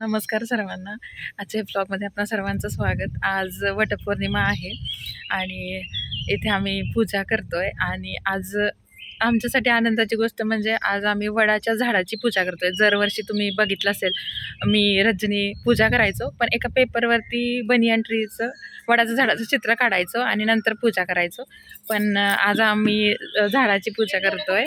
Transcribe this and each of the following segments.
नमस्कार सर्वांना. आजच्या ब्लॉगमध्ये आपणा सर्वांचं स्वागत. आज वटपौर्णिमा आहे आणि इथे आम्ही पूजा करतो आहे आणि आज आमच्यासाठी आनंदाची गोष्ट म्हणजे आज आम्ही वडाच्या झाडाची पूजा करतो आहे दरवर्षी तुम्ही बघितलं असेल मी रजनी पूजा करायचो पण एका पेपरवरती बनियन ट्रीचं वडाचं झाडाचं चित्र काढायचो आणि नंतर पूजा करायचो. पण आज आम्ही झाडाची पूजा करतो आहे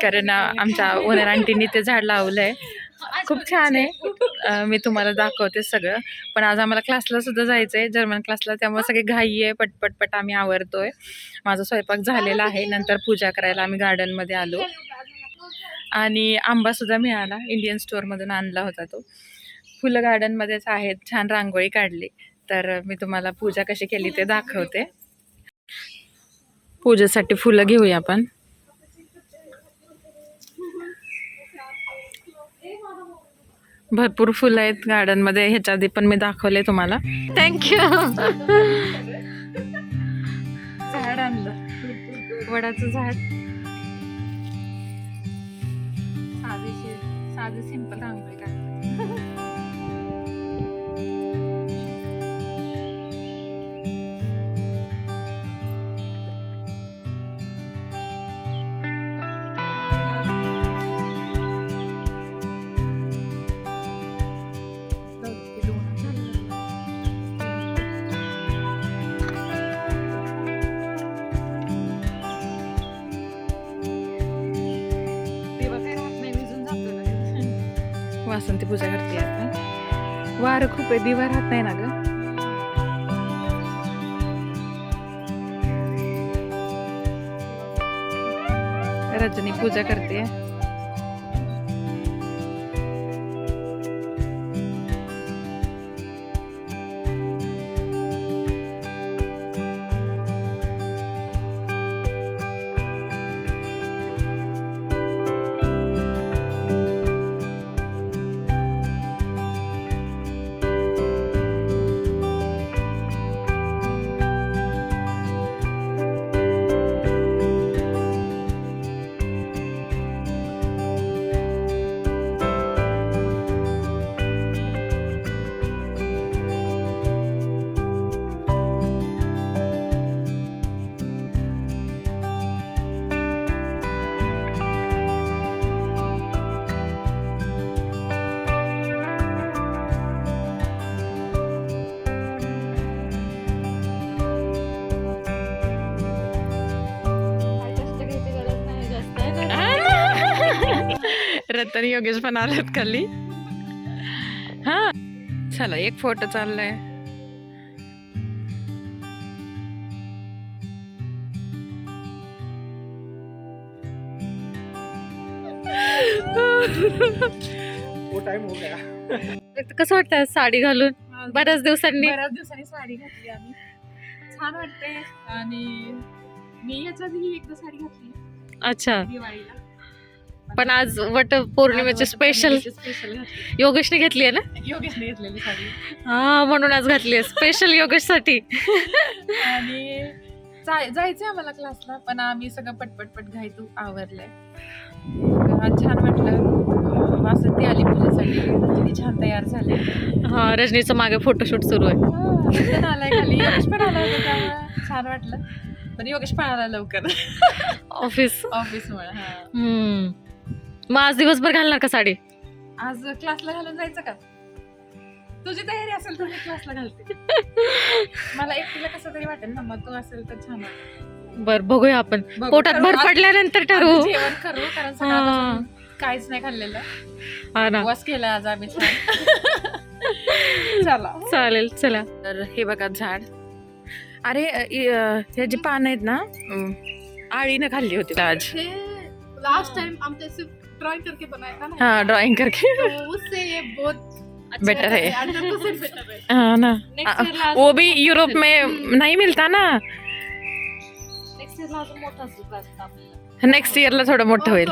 कारण आमच्या ओनर आंटींनी ते झाड लावलं आहे खूप छान आहे. मी तुम्हाला दाखवते सगळं. पण आज आम्हाला क्लासला सुद्धा जायचं आहे जर्मन क्लासला त्यामुळे सगळे घाई आहे. पटपट पट आम्ही आवरतोय. माझा स्वयंपाक झालेला आहे. नंतर पूजा करायला आम्ही गार्डनमध्ये आलो. आणि आंबासुद्धा मिळाला. इंडियन स्टोअरमधून आणला होता तो. फुलं गार्डनमध्येच आहेत. छान रांगोळी काढली. तर मी तुम्हाला पूजा कशी केली ते दाखवते. पूजेसाठी फुलं घेऊया आपण. भरपूर फुलं आहेत गार्डनमध्ये. ह्याच्या आधी पण मी दाखवले तुम्हाला. थँक्यू झाड आणलं. वडाचं झाड. साधी सिंपल रांगोळी वासंती पूजा करते आपण वार खूप आहे दिवा राहत नाही ना ग. रजनी पूजा करते. रतन योगेश पण आलेत खाली. हा चला एक फोटो चाललाय. वो टाइम हो गया कसं वाटतं साडी घालून? बऱ्याच दिवसांनी. बऱ्याच दिवसांनी साडी घातली आम्ही. छान वाटते आणि मी याच्या आधी एकदा साडी घातली. अच्छा. दिवाळीला. पण आज वट पौर्णिमेचे स्पेशल योगेशने घेतली आहे ना? योगेशने घेतलेली साडी. हा म्हणून आज घातली आहे. स्पेशल योगेशसाठी. आणि जाय- जायचंय आम्हाला क्लासला पण आम्ही सगळं पटपट पट घायतू आवरलंय. आज छान वाटलं. वासंती आली पूजेसाठी. छान तयार झाले. हा रजनीचं मागे फोटोशूट सुरू आहे. आलाय खाली. योगेश पण आला होता त्यामुळे छान वाटलं. पण योगेश पण आला लवकर ऑफिस ऑफिसमुळे हा. हम्म. मग आज दिवसभर घालणार का साडी? आज क्लासला घालून जायचं का? तुझी तयारी असेल तर मी क्लासला घालते. मला एकटीला कसं तरी वाटेल ना मग तू असेल तर छान वाटेल. बर बघूया आपण. बघू. पोटात भर आज- पडल्यानंतर आज ठरवू जेवण करू कारण सकाळपासून काहीच नाही खाल्लेलं. हा ना. उपवास केला आज आम्ही छान. चला. चालेल चला. तर हे बघा झाड. अरे अ, इ- अ, हे जे पान आहेत ना अम, आळीनं खाल्ली होती. आज लास्ट टाइम सिर्फ ड्राइंग करके बनाया था ना हाँ ड्राइंग करके। तो उससे ये बहुत अच्छा है। बेटर है। हाँ ना। नेक्स्ट ईयर वो भी यूरोप में नहीं मिलता ना। नेक्स्ट ईयर अजून मोठा सुका असता आपल्याला नेक्स्ट इयरला थोडं मोठं होईल।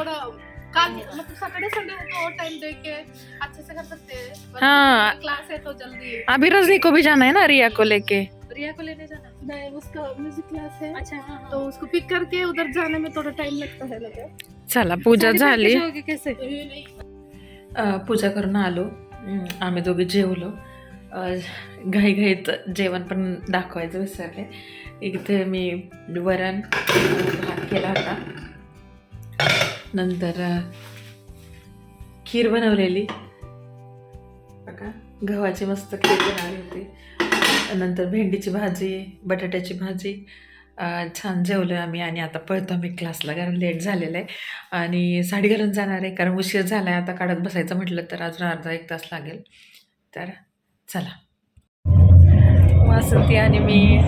काल मतलब सैटरडे संडे होता टाइम दे के अच्छे से कर सकते हैं। हाँ। क्लास है तो जल्दी अभी रजनी को भी जाना है ना रिया को लेके। रिया को लेने जाना नहीं उसका म्यूज़िक क्लास है। अच्छा हाँ, तो उसको पिक करके उधर जाने में थोड़ा टाइम लगता है लगे। चला पूजा झाली. पूजा करून आलो. आम्ही दोघे जेवलो. घाईघाईत जेवण पण दाखवायचं विसरले. इथे मी वरण भात केला होता. नंतर खीर बनवलेली. बघा गव्हाची मस्त खीर बनवली होती. नंतर भेंडीची भाजी बटाट्याची भाजी. छान जेवलो आम्ही आणि आता पळतो आम्ही क्लासला कारण लेट झालेलं आहे आणि साडी घालून जाणार आहे कारण उशीर झाला आहे आता काढत बसायचं म्हटलं तर अजून अर्धा एक तास लागेल. तर चला. वासंती आणि मी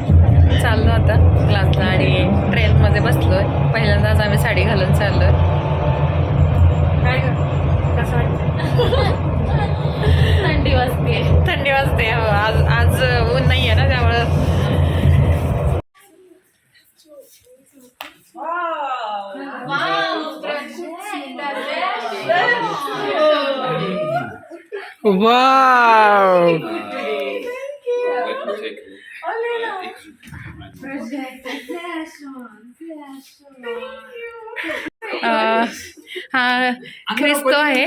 चाललो आता क्लासला आणि ट्रेनमध्ये बसलो आहे पहिल्यांदाच आम्ही साडी घालून चाललो काय कसं वाटतं थंडी थंडी वाजते वाव अं, हा ख्रिस्तो आहे.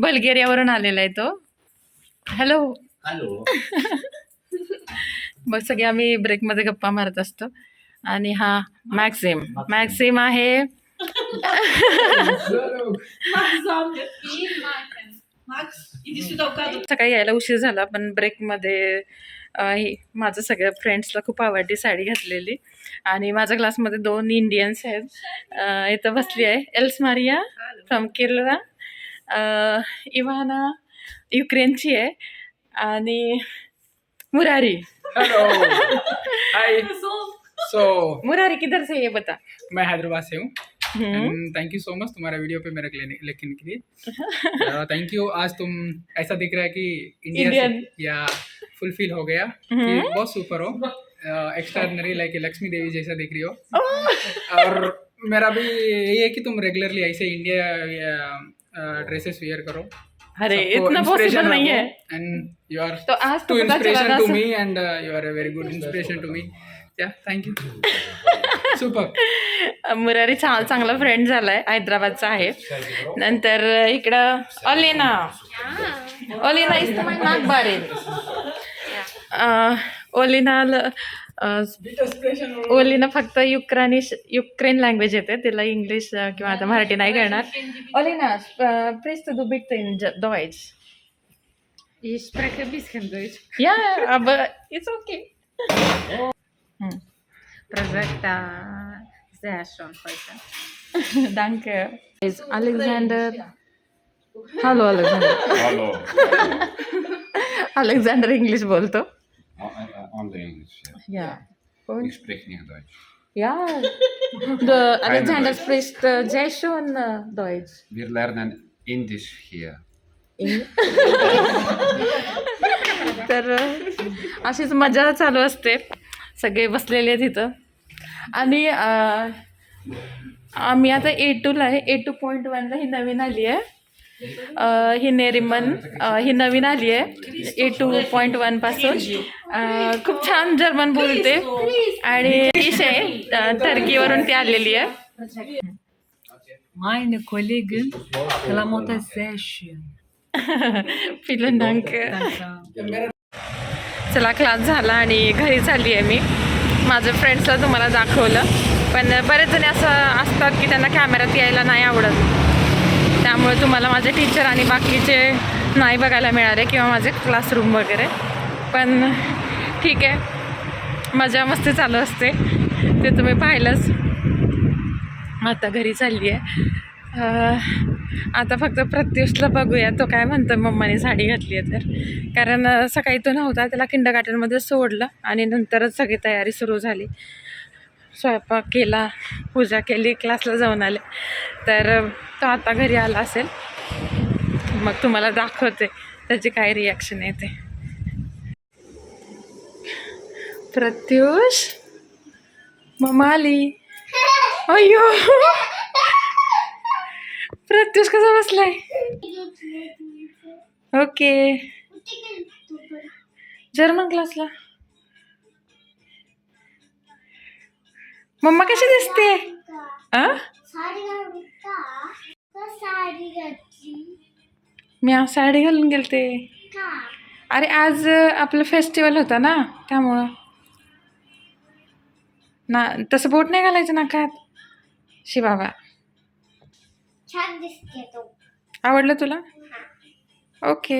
बल्गेरियावरून आलेला आहे तो. हॅलो हॅलो मग सगळे आम्ही ब्रेकमध्ये गप्पा मारत असतो. आणि हा मॅक्सिम मॅक्सिम आहे. सकाळी यायला उशीर झाला पण ब्रेकमध्ये ही- माझं सगळ्या फ्रेंड्सला खूप आवडली साडी घातलेली. आणि माझ्या क्लासमध्ये दोन इंडियन्स आहेत. इथं बसली आहे. Els Maria from Kerala Ivana युक्रेनची आहे. आणि Murari. Hello hi so Murari किधर से ये बता? मैं हैदराबाद से हूँ। थैंक यू सो मच तुम्हारा वीडियो पे मेरे लेने लेकिन के लिए। थैंक यू आज तुम ऐसा दिख रहा है कि इंडिया या फुलफिल हो गया कि हम्म। बहुत सुपर हो। एक्स्ट्राऑर्डिनरी लाइक लक्ष्मी देवी जैसा दिख रही हो। और मेरा भी यही है कि तुम रेगुलरली ऐसे इंडिया ड्रेसेस वियर करो। अरे इतना पॉसिबल नहीं है। End you are too huge to तो पता चला inspiration ना to me and uh, you are a very good inspiration to Murari चा चांगला फ्रेंड झालाय हैदराबादचा आहे. नंतर इकडं ऑलिना ऑलिना इज माय नाक बारे ओलिना ओलिना फक्त युक्रानिश युक्रेन लँग्वेज येते. तिला इंग्लिश किंवा आता मराठी नाही करणार ओलिना प्लीज डू बिट इन Deutsch. या अब it's okay Projekt sehr schön heute. danke is Alexander hello Alexander Hallo. Alexander English बोलतो Uh, uh, Only English. Yeah. या Ich spreche nicht Deutsch. Ja, der Alexander spricht äh, sehr schön äh, Deutsch. Wir lernen Indisch hier. तर अ, अशीच मजा चालू असते सगळे बसलेले आहेत इथं आणि आम्ही आता ए टूला आहे. ए टू पॉईंट वनला ही नवीन आली आहे. ही नेरिमन ही नवीन आली आहे. ए टू पॉईंट वनपासून खूप छान जर्मन बोलते आणि ईश आहे टर्कीवरून ती आलेली आहे. Meine Kollegin Klamotte sehr schön. डांक Danke. चला क्लास झाला आणि घरी चालली आहे मी. माझ्या फ्रेंड्सला तुम्हाला दाखवलं. पण बरेच जणी असं असतात की त्यांना कॅमेऱ्यात यायला नाही आवडत. त्यामुळे तुम्हाला माझे टीचर आणि बाकीचे नाही बघायला मिळाले किंवा माझे क्लासरूम वगैरे. पण ठीक आहे. मजा मस्ती चालू असते. ते तुम्ही पाहिलंच. आता घरी चालली आहे आता फक्त प्रत्युषला बघूया. तो काय म्हणतो मम्माने साडी घातली आहे तर. कारण सकाळी तो नव्हता त्याला किंड गार्डनमध्ये सोडलं आणि नंतरच सगळी तयारी सुरू झाली. स्वयंपाक केला पूजा केली क्लासला जाऊन आले. तर तो आता घरी आला असेल. मग तुम्हाला दाखवते त्याची काय रिॲक्शन येते प्रत्युष? मम्मा आली. अय्यो! प्रत्युष कसा बसलाय? ओके. जर्मन क्लासला. मम्मा कशी दिसते? मी आज साडी घालून गेलते. अरे आज आपलं फेस्टिवल होता ना त्यामुळं. ना तसं बोट नाही घालायचं नाकात? शिबाबा छान दिसते तो. आवडलं तुला? ओके